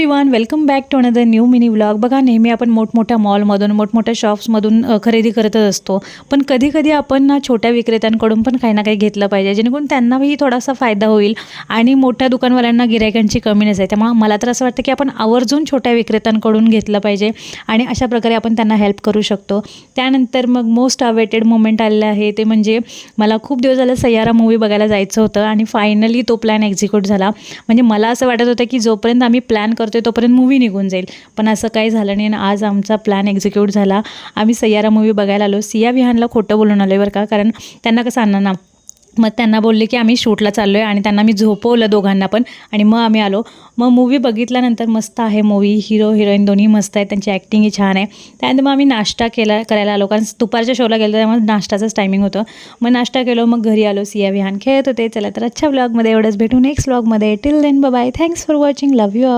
Everyone welcome back to another new mini vlog बघा नेहमी आपण मोठमोठ्या मॉलमधून मोठमोठ्या शॉप्समधून खरेदी करतच असतो. पण कधी कधी आपण ना छोट्या विक्रेत्यांकडून पण काही ना काही घेतलं पाहिजे जेणेकरून त्यांनाही थोडासा फायदा होईल आणि मोठ्या दुकानवाल्यांना गिरायकांची कमी नसेल त्यामुळे मला तर असं वाटतं की आपण आवर्जून छोट्या विक्रेत्यांकडून घेतलं पाहिजे आणि अशा प्रकारे आपण त्यांना हेल्प करू शकतो. त्यानंतर मग मोस्ट अवेटेड मोमेंट आलेलं आहे ते म्हणजे मला खूप दिवस झालं सय्यारा मूवी बघायला जायचं होतं आणि फायनली तो प्लॅन एक्झिक्यूट झाला. म्हणजे मला असं वाटत होतं की जोपर्यंत आम्ही प्लॅन करतो करतोय तोपर्यंत मूवी निघून जाईल. पण असं काही झालं नाही आणि आज आमचा प्लॅन एक्झिक्यूट झाला. आम्ही सय्यारा मूवी बघायला आलो. सिया विहानला खोटं बोलून आलो बरं का? कारण त्यांना कसं आणणार ना? मग त्यांना बोलले की आम्ही शूटला चाललो आहे आणि त्यांना मी झोपवलं दोघांना पण आणि मग आम्ही आलो. मग मूवी बघितल्यानंतर मस्त आहे मूवी हिरो हिरोईन दोन्ही मस्त आहेत. त्यांची ॲक्टिंगही छान आहे. त्यानंतर मग आम्ही नाश्ता केला करायला आलो. कारण दुपारच्या शोला गेलो त्यामुळे नाश्ताचंच टायमिंग होतं. मग नाश्ता केलो मग घरी आलो. सिया विहान खेळत होते. चला तर अच्छा ब्लॉगमध्ये एवढंच. भेटू नेक्स्ट ब्लॉगमध्ये till then bye thanks for watching love you